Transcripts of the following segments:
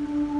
Ей,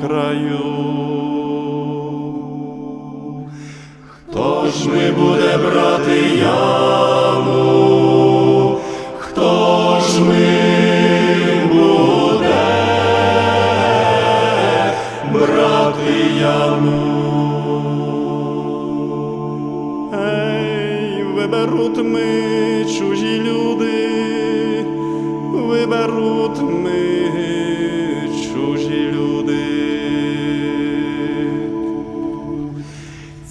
краю. Хто ж ми буде брати яму? Хто ж ми буде брати яму? Ей, ми чужі люди, виберуть ми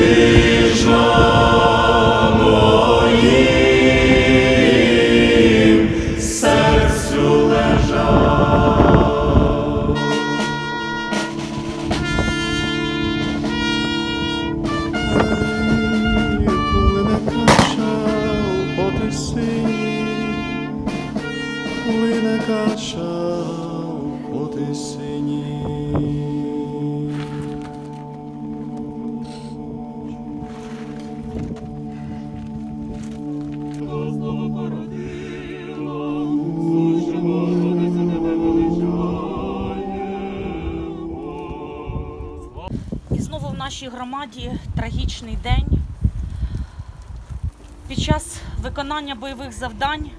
ти ж на моїм серцю лежав. Плине кача по тисині, нашій громаді трагічний день. Під час виконання бойових завдань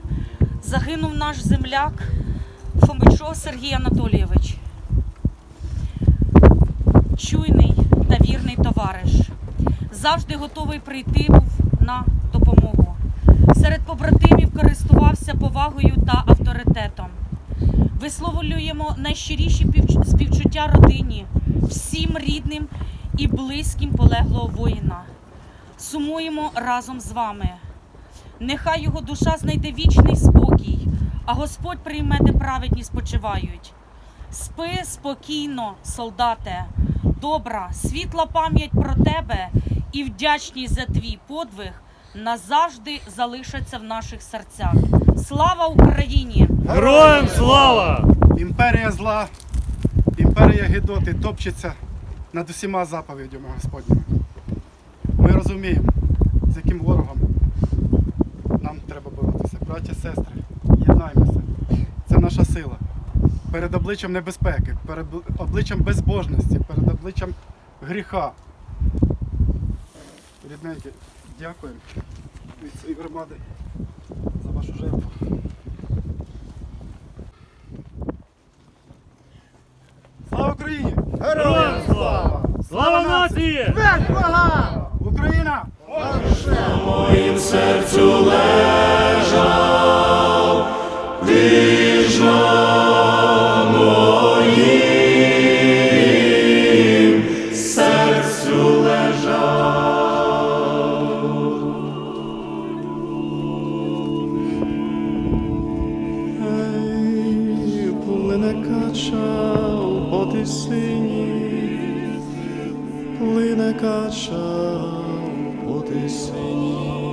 загинув наш земляк Фомичов Сергій Анатолійович. Чуйний та вірний товариш. Завжди готовий прийти був на допомогу. Серед побратимів користувався повагою та авторитетом. Висловлюємо найщиріші співчуття родині, всім рідним і близьким полеглого воїна. Сумуємо разом з вами. Нехай його душа знайде вічний спокій, а Господь прийме, де праведні спочивають. Спи спокійно, солдате, добра, світла пам'ять про тебе і вдячність за твій подвиг назавжди залишаться в наших серцях. Слава Україні! Героям слава! Імперія зла, імперія Гедоти топчеться над усіма заповідями Господніми. Ми розуміємо, з яким ворогом нам треба боротися. Браті, сестри, єднаймося. Це наша сила. Перед обличчям небезпеки, перед обличчям безбожності, перед обличчям гріха. Рідненькі, дякуємо від своєї громади за вашу жертву. Героям слава! Слава нації! Україна! моїм серцю лежав, віжно моїм серцю лежав. Ей, плине кача по тисині, плине кача по тисині.